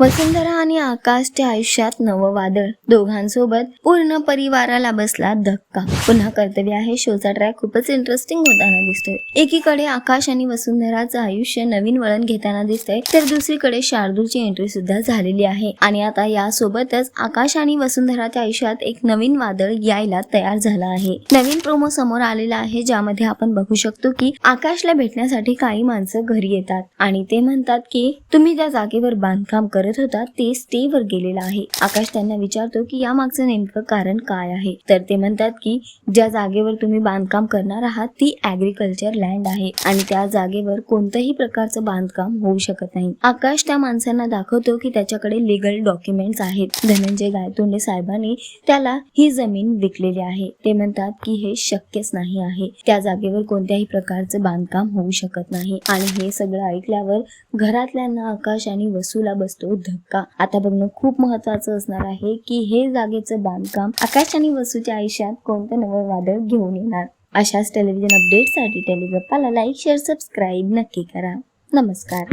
वसुंधरा आणि आकाशच्या आयुष्यात नवं वादळ दोघांसोबत पूर्ण परिवाराला बसला धक्का. पुन्हा कर्तव्य आहे शोचा ट्रॅक खूपच इंटरेस्टिंग होताना दिसतोय. एकीकडे आकाश आणि वसुंधराचं आयुष्य नवीन वळण घेताना दिसतंय तर दुसरीकडे शार्दूलची एंट्री सुद्धा झालेली आहे. आणि आता यासोबतच आकाश आणि वसुंधराच्या आयुष्यात एक नवीन वादळ यायला तयार झालं आहे. नवीन प्रोमो समोर आलेला आहे ज्यामध्ये आपण बघू शकतो की आकाशला भेटण्यासाठी काही माणसं घरी येतात. आणि ते म्हणतात की तुम्ही त्या जागेवर बांधकाम करत होता ते स्टे वर गेलेलं आहे. आकाश त्यांना विचारतो की या मागचं नेमकं कारण काय आहे? तर ते म्हणतात की ज्या जागेवर तुम्ही बांधकाम करणार आहात ती ऍग्रिकल्चर लँड आहे आणि त्या जागेवर कोणत्याही प्रकारचं बांधकाम होऊ शकत नाही. आकाश त्या माणसांना दाखवतो की त्याच्याकडे लिगल डॉक्युमेंट्स आहेत. धनंजय गायतोंडे साहेबांनी त्याला ही जमीन विकलेली आहे. ते म्हणतात की हे शक्यच नाही आहे. त्या जागेवर कोणत्याही प्रकारचं बांधकाम होऊ शकत नाही. आणि हे सगळं ऐकल्यावर घरातल्यांना आकाश आणि वसूला बसतो धक्का. आता बघणं खूप महत्वाचं असणार आहे की हे जागेचं बांधकाम आकाश आणि वसूच्या आयुष्यात कोणतं नवं वादळ घेऊन येणार? अशाच टेलिव्हिजन अपडेटसाठी टेलिगप्पाला लाईक शेअर सबस्क्राईब नक्की करा. नमस्कार.